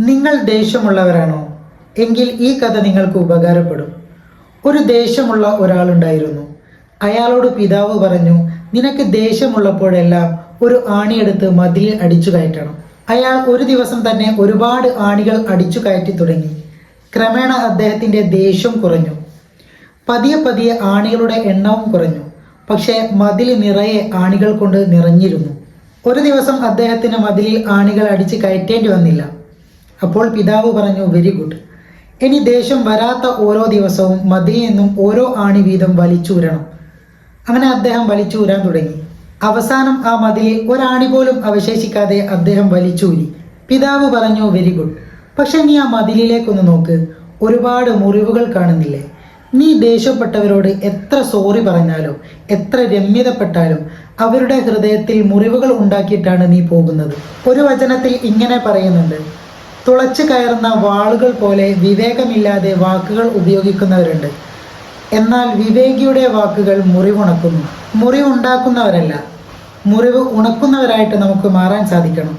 നിങ്ങൾ ദേഷ്യമുള്ളവരാണോ? എങ്കിൽ ഈ കഥ നിങ്ങൾക്ക് ഉപകാരപ്പെടും. ഒരു ദേഷ്യമുള്ള ഒരാളുണ്ടായിരുന്നു. അയാളോട് പിതാവ് പറഞ്ഞു നിനക്ക് ദേഷ്യമുള്ളപ്പോഴെല്ലാം ഒരു ആണിയെടുത്ത് മതിലിൽ അടിച്ചു കയറ്റണം. അയാൾ ഒരു ദിവസം തന്നെ ഒരുപാട് ആണികൾ അടിച്ചു കയറ്റി തുടങ്ങി. ക്രമേണ അദ്ദേഹത്തിന്റെ ദേഷ്യം കുറഞ്ഞു. പതിയെ പതിയെ ആണികളുടെ എണ്ണവും കുറഞ്ഞു. പക്ഷേ മതിൽ നിറയെ ആണികൾ കൊണ്ട് നിറഞ്ഞിരുന്നു. ഒരു ദിവസം അദ്ദേഹത്തിന് മതിലിൽ ആണികൾ അടിച്ച് കയറ്റേണ്ടി വന്നില്ല. അപ്പോൾ പിതാവ് പറഞ്ഞു വെരി ഗുഡ് ഇനി ദേഷ്യം വരാത്ത ഓരോ ദിവസവും മതി നിന്നും ഓരോ ആണി വീതം വലിച്ചൂരണം. അങ്ങനെ അദ്ദേഹം വലിച്ചൂരാൻ തുടങ്ങി. അവസാനം ആ മതിലിൽ ഒരാണി പോലും അവശേഷിക്കാതെ അദ്ദേഹം വലിച്ചൂരി. പിതാവ് പറഞ്ഞു വെരി ഗുഡ് പക്ഷെ നീ ആ മതിലിലേക്കൊന്ന് നോക്ക്. ഒരുപാട് മുറിവുകൾ കാണുന്നില്ലേ? നീ ദേഷ്യപ്പെട്ടവരോട് എത്ര സോറി പറഞ്ഞാലും എത്ര രമ്യതപ്പെട്ടാലും അവരുടെ ഹൃദയത്തിൽ മുറിവുകൾ ഉണ്ടാക്കിയിട്ടാണ് നീ പോകുന്നത്. ഒരു വചനത്തിൽ ഇങ്ങനെ പറയുന്നുണ്ട്. തുളച്ചു കയറുന്ന വാളുകൾ പോലെ വിവേകമില്ലാതെ വാക്കുകൾ ഉപയോഗിക്കുന്നവരുണ്ട്. എന്നാൽ വിവേകിയുടെ വാക്കുകൾ മുറിവുണക്കുന്നു. മുറിവുണ്ടാക്കുന്നവരല്ല. മുറിവ് ഉണക്കുന്നവരായിട്ട് നമുക്ക് മാറാൻ സാധിക്കണം.